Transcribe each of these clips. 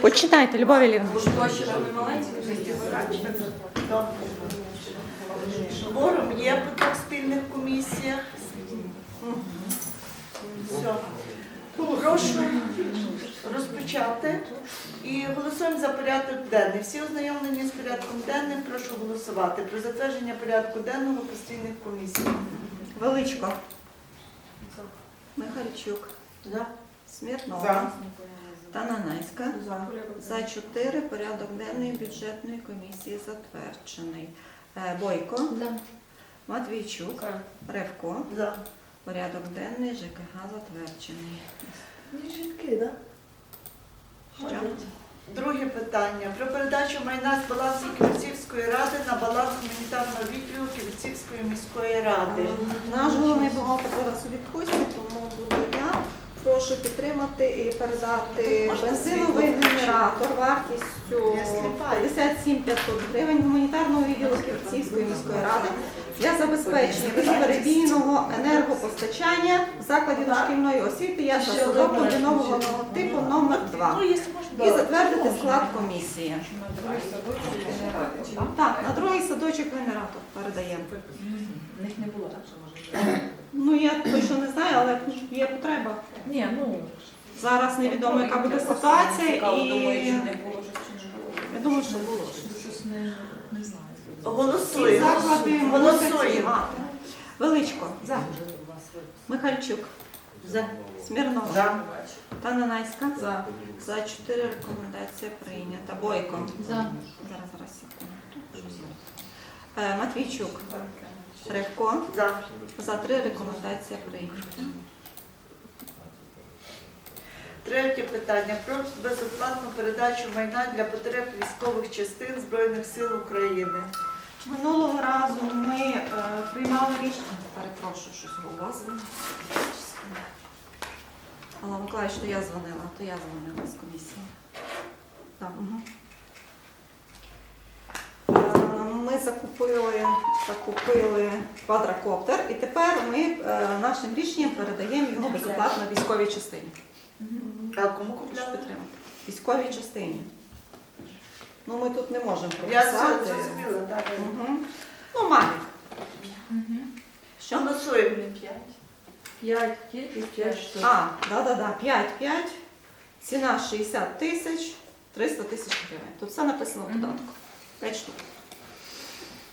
Почитайте, Любов Ілівна. Форум є по трьох спільних комісіях. Все. Прошу розпочати і голосуємо за порядок денний. Всі ознайомлені з порядком денним, прошу голосувати про затвердження порядку денного постійних комісій. Величко. Михальчук. За. Смірнова. Тананайська. За чотири порядок денний бюджетної комісії затверджений. Е, Бойко. Матвійчук. Ревко. За. Порядок денний ЖКГ затверджений. Жінки, так? Що? Друге питання про передачу майна з балансу Ківерцівської ради на баланс гуманітарного відділу Ківерцівської міської ради. Наш головний бухгалтер зараз у відпустці, тому буду я. Прошу підтримати і передати Можна бензиновий генератор вартістю Я 57 500 гривень гуманітарного відділу Ківерцівської міської ради для забезпечення безперебійного енергопостачання в закладі дошкільної освіти я Ще садок типу номер 2 Ну, можна. і затвердити склад комісії. Так, на другий садочок генератор передаємо. В них не було так, що може. Ну я точно не знаю, але є потреба. Ні, ну Зараз невідомо, яка буде ситуація, Цікаво, і думаю, чи не було щось не було. я думаю, що було. Щось не, не знаю. Голосуємо. заклади Голосуємо. Величко, За. Михальчук, За. Смірнова, За. Тананайська. За. За чотири рекомендація прийнята. Бойко. За. Зараз, зараз, секунду. Е, Матвійчук. Ревко. За. За три рекомендація прийнята. Третє питання про безоплатну передачу майна для потреб військових частин Збройних сил України. Минулого разу ми е, приймали рішення. Перепрошую, щось голос. Алла Миколаївич, то я дзвонила, то я дзвонила з комісії. Так, угу. Ми закупили, закупили квадрокоптер і тепер ми е, нашим рішенням передаємо його безоплатно військовій частині. А кому купляли? підтримати. Військовій частині. Ну ми тут не можемо Я прописати. зрозуміла, так. Угу. Ну, Мавік. Що? Голосуємо. П'ять тільки п'ять штук. А, да-да-да, 5-5, ціна 60 тисяч, 300 тисяч гривень. Тут все написано в додатку. 5 штук.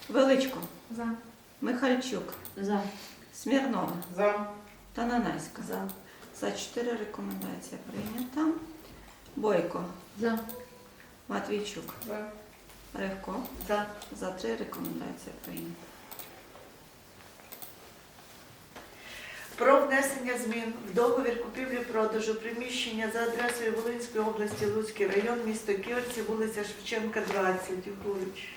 Величко, За. Михальчук, За. Смірнова, За. Тананайська. За. За 4 рекомендація прийнята. Бойко, За. Матвійчук, За. Ревко. За. За 3 рекомендація прийнята. Про внесення змін в договір купівлі-продажу приміщення за адресою Волинської області, Луцький район, місто Ківерці, вулиця Шевченка, 20. Юхович.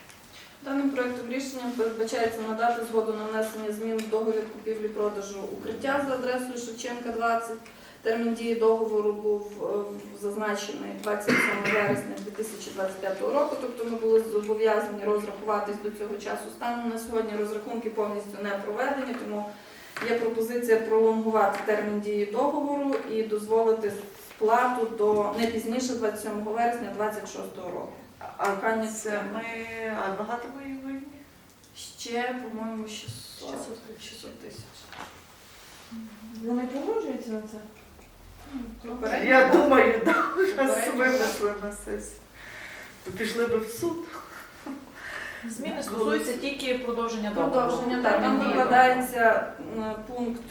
Даним проектом рішенням передбачається надати згоду на внесення змін в договір купівлі-продажу укриття за адресою Шевченка 20. Термін дії договору був е, зазначений 27 вересня 2025 року, тобто ми були зобов'язані розрахуватись до цього часу. Станом на сьогодні розрахунки повністю не проведені, тому є пропозиція пролонгувати термін дії договору і дозволити сплату до не пізніше 27 вересня 2026 року. А Прохання ми, а багато ми її винні? Ще, по-моєму, 600, 600 тисяч. Вони погоджуються на це? Я думаю, да, нас винесли на сесію. То пішли би в суд. Зміни стосуються тільки продовження договору. Продовження, так. Там викладається пункт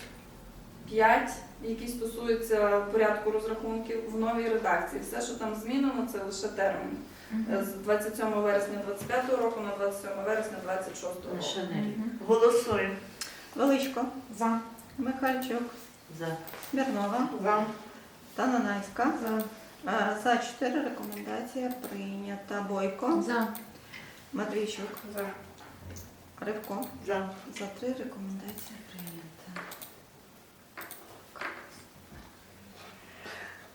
5, який стосується порядку розрахунків в новій редакції. Все, що там змінено, це лише термін. З 27 вересня 25 року на 27 вересня 26 року. Голосуємо. Величко, За. Михальчук, За. Смірнова, За. Тананайська. Е, За 4 рекомендація прийнята. Бойко, За. Матвійчук, За. Ривко. За. За 3 рекомендація прийнята.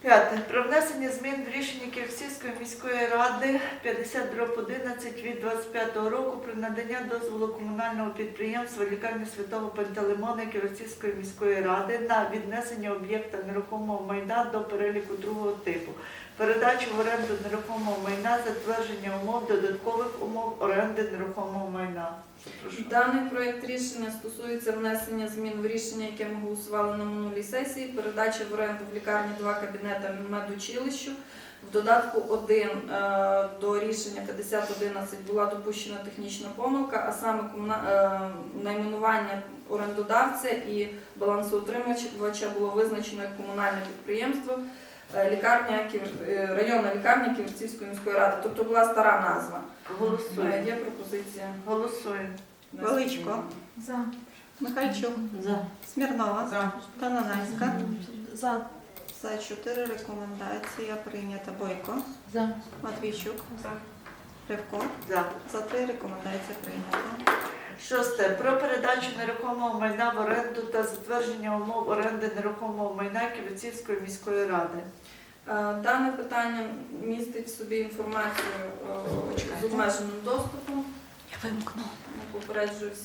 П'яте. Про внесення змін в рішення Київської міської ради 50 11 від 25 року про надання дозволу комунального підприємства лікарні святого Пантелеймона Київської міської ради на віднесення об'єкта нерухомого майна до переліку другого типу. передачу в оренду нерухомого майна, затвердження умов, додаткових умов оренди нерухомого майна. Прошу. Даний проект рішення стосується внесення змін в рішення, яке ми голосували на минулій сесії. Передача в оренду в лікарні два кабінета медучилищу. В додатку 1 е, до рішення 5011 була допущена технічна помилка, а саме е, найменування орендодавця і балансоутримувача було визначено як комунальне підприємство. е, Лікарня районна лікарня Ківерцівської міської ради, тобто була стара назва. Голосуємо. Є пропозиція. Голосуємо. Величко. За. Михальчук. Смірнова. За. Тананайська. За. За чотири рекомендація прийнята. Бойко. За. Матвійчук. За. Ривко. За. За три рекомендація прийнята. Шосте. Про передачу нерухомого майна в оренду та затвердження умов оренди нерухомого майна Ківерцівської міської ради. Е, Дане питання містить в собі інформацію е, з обмеженим доступом. Я вимкну. Попереджую.